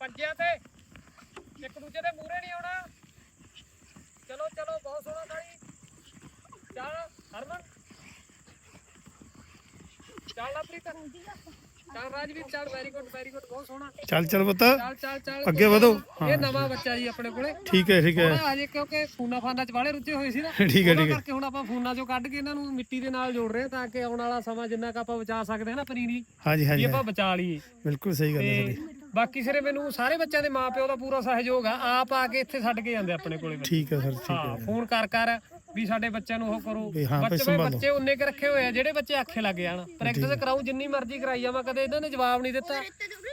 ਪੰਜਿਆਂ ਤੇ। ਇੱਕ ਦੂਜੇ ਦੇ ਮੂਹਰੇ ਨਹੀਂ ਆਉਣਾ। ਚਲੋ ਚਲੋ, ਬਹੁਤ ਸੋਹਣਾ ਤਾਲੀ ਚੱਲ, ਹਰਮਨ। ਚੱਲ ਲਾਪ੍ਰੀਤ ਚੱਲ ਰਾਜਵੀਰ ਚੱਲ ਵੈਰੀ ਗੁੱਡ ਵੈਰੀ ਗੁੱਡ ਬਹੁਤ ਸੋਹਣਾ। ਚੱਲ ਚੱਲ ਪੁੱਤ ਚੱਲ ਚੱਲ ਚੱਲ ਅੱਗੇ ਵਧੋ। ਇਹ ਨਵਾਂ ਬੱਚਾ ਜੀ ਆਪਣੇ ਕੋਲੇ। ਠੀਕ ਹੈ ਠੀਕ ਹੈ। ਹਜੇ ਕਿਉਂਕਿ ਫੋਨਾ ਫਾਨਾ ਚ ਵਾਲੇ ਰੁੱਝੇ ਹੋਏ ਸੀ ਨਾ ਠੀਕ ਹੈ ਠੀਕ ਹੈ। ਕਰਕੇ ਹੁਣ ਆਪਾਂ ਫੋਨਾਂ ਚੋਂ ਕੱਢ ਕੇ ਇਹਨਾਂ ਨੂੰ ਮਿੱਟੀ ਦੇ ਨਾਲ ਜੋੜ ਰਹੇ ਹਾਂ ਤਾਂ ਕਿ ਆਉਣ ਵਾਲਾ ਸਮਾਂ ਜਿੰਨਾ ਕ ਆਪਾਂ ਬਚਾ ਸਕਦੇ ਹਾਂ ਨਾ ਪਨੀਰੀ ਹਾਂਜੀ ਹਾਂਜੀ ਆਪਾਂ ਬਚਾ ਲਈਏ। ਬਿਲਕੁਲ ਸਹੀ ਗੱਲ ਹੈ ਤੁਹਾਡੀ। ਬਾਕੀ ਸਿਰੇ ਮੈਨੂੰ ਸਾਰੇ ਬੱਚਿਆਂ ਦੇ ਮਾਪਿਓ ਦਾ ਪੂਰਾ ਸਹਿਯੋਗ ਆ। ਆਪ ਆ ਕੇ ਇੱਥੇ ਛੱਡ ਕੇ ਜਾਂਦੇ ਆਪਣੇ ਕੋਲੇ ਬੱਚੇ। ਠੀਕ ਹੈ ਸਰ ਠੀਕ ਹਾਂ ਹੈ ਫੋਨ ਕਰ ਕਰ ਵੀ ਸਾਡੇ ਬੱਚਿਆਂ ਨੂੰ ਉਹ ਕਰੋ। ਵੀ ਹਾਂ ਭਾਈ ਬੱਚੇ ਸੰਭਾਲੋ। ਬੱਚੇ ਉਨੇ ਕ ਰੱਖੇ ਹੋਏ ਆ ਜਿਹੜੇ ਬੱਚੇ ਆਖੇ ਲੱਗ ਜਾਣ। ਪ੍ਰੈਕਟਿਸ ਕਰਾਉ ਜਿੰਨੀ ਮਰਜ਼ੀ ਕਰਾਈ ਜਾਵਾਂ ਕਦੇ ਇਹਨਾਂ ਨੇ ਜਵਾਬ ਨਹੀਂ ਦਿੱਤਾ।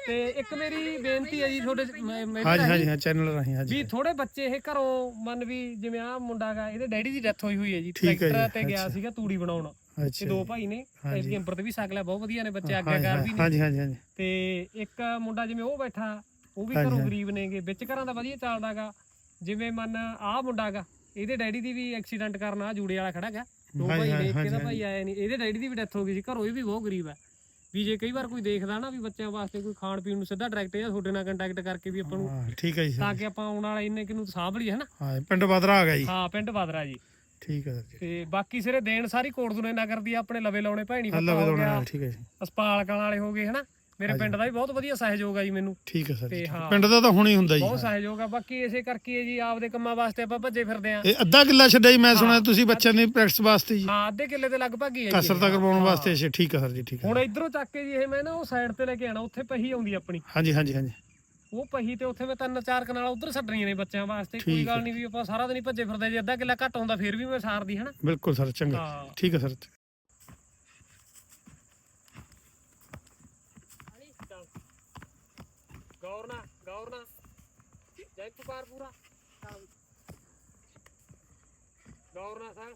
ਤੇ ਇੱਕ ਮੇਰੀ ਬੇਨਤੀ ਹੈ ਜੀ ਤੁਹਾਡੇ ਮੈਂ- ਹਾਂਜੀ ਹਾਂਜੀ ਹਾਂ ਚੈਨਲ ਰਾਹੀਂ ਹਾਂਜੀ। ਵੀ ਥੋੜੇ ਬੱਚੇ ਇਹ ਘਰੋਂ ਮੰਨ ਵੀ ਜਿਵੇਂ ਆ ਮੁੰਡਾ ਗਾ ਇਹਦੇ ਡੈਡੀ ਦੀ ਡੈਥ ਹੋਈ ਹੋਈ ਹੈ ਜੀ। ਠੀਕ ਹੈ ਜੀ, ਟਰੈਕਟਰ ਤੇ ਗਿਆ ਸੀਗਾ ਤੂੜੀ ਬਣਾਉਣ। ਇਹ ਦੋ ਭਾਈ ਨੇ ਇਹ ਅੰਬਰ ਤੇ ਵੀ ਸਕ ਲਿਆ ਬਹੁਤ ਵਧੀਆ ਨੇ ਬੱਚੇ ਆਗਿਆਕਾਰ ਵੀ ਨੇ। ਹਾਂਜੀ ਹਾਂਜੀ ਹਾਂਜੀ। ਤੇ ਇੱਕ ਮੁੰਡਾ ਜਿਵੇਂ ਉਹ ਬੈਠਾ ਉਹ ਵੀ ਘਰੋਂ ਗਰੀਬ ਨੇਗੇ ਵਿੱਚ ਘਰਾਂ ਦਾ ਵਧੀਆ ਚੱਲਦਾਗਾ ਜਿਵੇਂ ਮੰਨ ਆਹ ਮੁੰਡਾਗਾ ਇਹਦੇ ਡੈਡੀ ਦੀ ਵੀ ਐਕਸੀਡੈਂਟ ਕਰਨ ਆ ਜੂੜੇ ਵਾਲਾ ਖੜਾਗਾ ਦੋ ਭਾਈ ਨੇ ਹਾਂਜੀ। ਭਾਈ ਆਇਆ ਨਹੀਂ ਇਹਦੇ ਡੈਡੀ ਦੀ ਵੀ ਡੈਥ ਹੋ ਗਈ ਸੀ ਘਰੋਂ ਇਹ ਵੀ ਬਹੁਤ ਗਰੀਬ ਹੈ ਵੀ ਜੇ ਕਈ ਵਾਰ ਕੋਈ ਦੇਖਦਾ ਨਾ ਵੀ ਬੱਚਿਆਂ ਵਾਸਤੇ ਕੋਈ ਖਾਣ ਪੀਣ ਨੂੰ ਸਿੱਧਾ ਡਾਇਰੈਕਟ ਜਾਂ ਤੁਹਾਡੇ ਨਾਲ ਕੰਟੈਕਟ ਕਰਕੇ ਵੀ ਆਪਾਂ ਨੂੰ ਠੀਕ ਹੈ ਜੀ ਤਾਂ ਕਿ ਆਪਾਂ ਆਉਣ ਵਾਲਾ ਇੰਨੇ ਕਿਨੂੰ ਸਾਂਭ ਲਈਏ ਹਨਾ? ਹਾਂ ਪਿੰਡ ਬਾਦਰਾ ਆ ਗਿਆ ਜੀ। ਹਾਂ ਪਿੰਡ ਬਾਦਰਾ ਜੀ। ਠੀਕ ਹੈ ਸਰ ਜੀ। ਤੇ ਬਾਕੀ ਸਿਰੇ ਦੇਣ ਸਾਰੀ ਕੋਟਦੁਨੇ ਨਗਰ ਦੀ ਆਪਣੇ ਲਵੇ ਲਾਉਣੇ ਭੈਣੀ ਅੱਲਾ ਪੱਪਾ ਹੋ ਵਧਾਉਣਾ ਗਿਆ। ਠੀਕ ਹੈ ਜੀ। ਅਸਪਾਲ ਕਲਾਂ ਵਾਲੇ ਹੋ ਗਏ ਹਨਾ? ਮੇਰੇ ਪਿੰਡ ਦਾ ਵੀ ਬਹੁਤ ਵਧੀਆ ਸਹਿਯੋਗ ਆ ਜੀ ਮੈਨੂੰ। ਠੀਕ ਹੈ ਸਰ ਤੇ ਹੈ। ਪਿੰਡ ਦਾ ਤਾਂ ਹੁਣ ਹੁੰਦਾ ਜੀ। ਬਹੁਤ ਸਹਿਯੋਗ ਆ। ਬਾਕੀ ਇਸੇ ਕਰਕੇ ਹੀ ਜੀ ਆਪਦੇ ਕੰਮਾਂ ਵਾਸਤੇ ਆਪਾਂ ਭੱਜੇ ਫਿਰਦੇ ਆਂ। ਇਹ ਅੱਧਾ ਕਿੱਲਾ ਛੱਡਿਆ ਜੀ ਮੈਂ ਸੁਣਿਆ ਤੁਸੀਂ ਬੱਚਿਆਂ ਦੀ ਪ੍ਰੈਕਟਿਸ ਵਾਸਤੇ ਜੀ। ਹਾਂ ਅੱਧੇ ਕਿੱਲੇ ਦੇ ਲਗਭਗ ਹੀ ਹੈ ਜੀ। ਕਸਰਤਾਂ ਕਰਵਾਉਣ ਵਾਸਤੇ ਅੱਛਾ ਠੀਕ ਹੈ ਸਰ ਜੀ ਠੀਕ ਹੈ। ਹੁਣ ਇਧਰੋਂ ਚੱਕ ਕੇ ਜੀ ਇਹ ਮੈਂ ਨਾ ਉਹ ਸਾਈਡ ਤੇ ਲੈ ਕੇ ਆਣਾ ਉੱਥੇ ਪਹੀ ਆਉਂਦੀ ਆਪਣੀ। ਹਾਂਜੀ ਹਾਂਜੀ ਹਾਂਜੀ। ਉਹ ਪਹੀ ਤੇ ਉੱਥੇ ਮੈਂ ਤਿੰਨ ਚਾਰ ਕਨਾਲ ਉਧਰ ਛੱਡਣੀਆਂ ਨੇ ਬੱਚਿਆਂ ਵਾਸਤੇ ਕੋਈ ਗੱਲ ਨਹੀਂ ਵੀ ਆਪਾਂ ਸਾਰਾ ਦਿਨ ਹੀ ਭੱਜੇ ਫਿਰਦੇ ਜੇ ਅੱਧਾ ਕਿੱਲਾ ਘੱਟ ਹੁੰਦਾ ਫਿਰ ਵੀ ਮੈਂ ਸਾਰਦੀ ਹਨਾ? ਬਿਲਕੁਲ ਸਰ ਚੰਗਾ। ਠੀਕ ਹੈ ਸਰ ਗੌਰ ਨਾ ਗੌਰ ਨਾ ਜੈ ਪੁਕਾਰ ਪੂਰਾ। ਗੌਰ ਨਾ ਸਰ।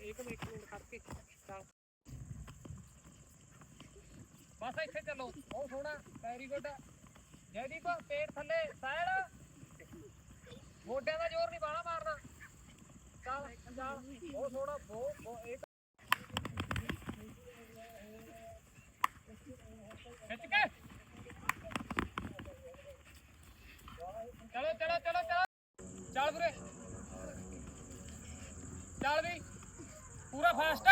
ਇੱਕ ਮਿੰਟ ਇੱਕ ਮਿੰਟ ਕਰਕੇ। ਚੱਲ ਬਸ ਇੱਥੇ ਚੱਲੋ। ਬਹੁਤ ਸੋਹਣਾ ਵੈਰੀ ਗੁੱਡ ਜੈਦੀਪ ਪੇਟ ਥੱਲੇ ਸਾਈਡ ਮੋਢਿਆਂ ਦਾ ਜ਼ੋਰ ਨਹੀਂ ਬਾਹਲਾ ਮਾਰਨਾ। ਚੱਲ ਚੱਲ। ਬਹੁਤ ਸੋਹਣਾ, ਬਹੁਤ ਇਹ ਖਿੱਚ ਕੇ। ਚਲੋ ਚਲੋ ਚਲੋ ਚਲੋ। ਚੱਲ ਵੀਰੇ। ਚੱਲ ਵੀ। ਪੂਰਾ ਫਾਸਟ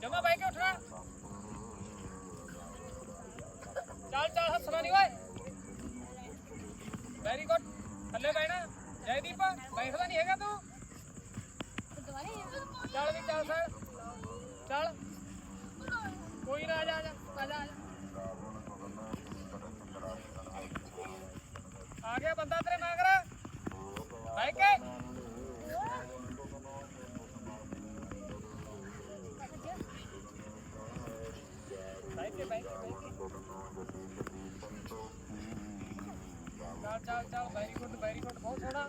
ਜਮਾ ਬਹਿ ਕੇ ਉੱਠਣਾ। ਚੱਲ ਚੱਲ ਹੱਸਣਾ ਨਹੀਂ ਓਏ। ਵੈਰੀ ਗੁੱਡ ਥੱਲੇ ਬੈਣਾ ਜੈਦੀਪ, ਬੈਠਦਾ ਨਹੀਂ ਹੈਗਾ ਤੂੰ। ਚੱਲ ਵੀ, ਚੱਲ ਸਰ। ਚੱਲ। ਕੋਈ ਨਾ, ਆ ਜਾ ਆ ਜਾ, ਆ ਗਿਆ ਬੰਦਾ ਤੇਰੇ ਮਗਰ ਬਾਈ ਕੇ ਬਾਈ ਕੇ ਬਾਈ ਕੇ ਬਾਈ ਕੇ ਚੱਲ ਚੱਲ ਚੱਲ ਵੈਰੀ ਗੁੱਡ ਵੈਰੀ ਗੁੱਡ ਬਹੁਤ ਸੋਹਣਾ।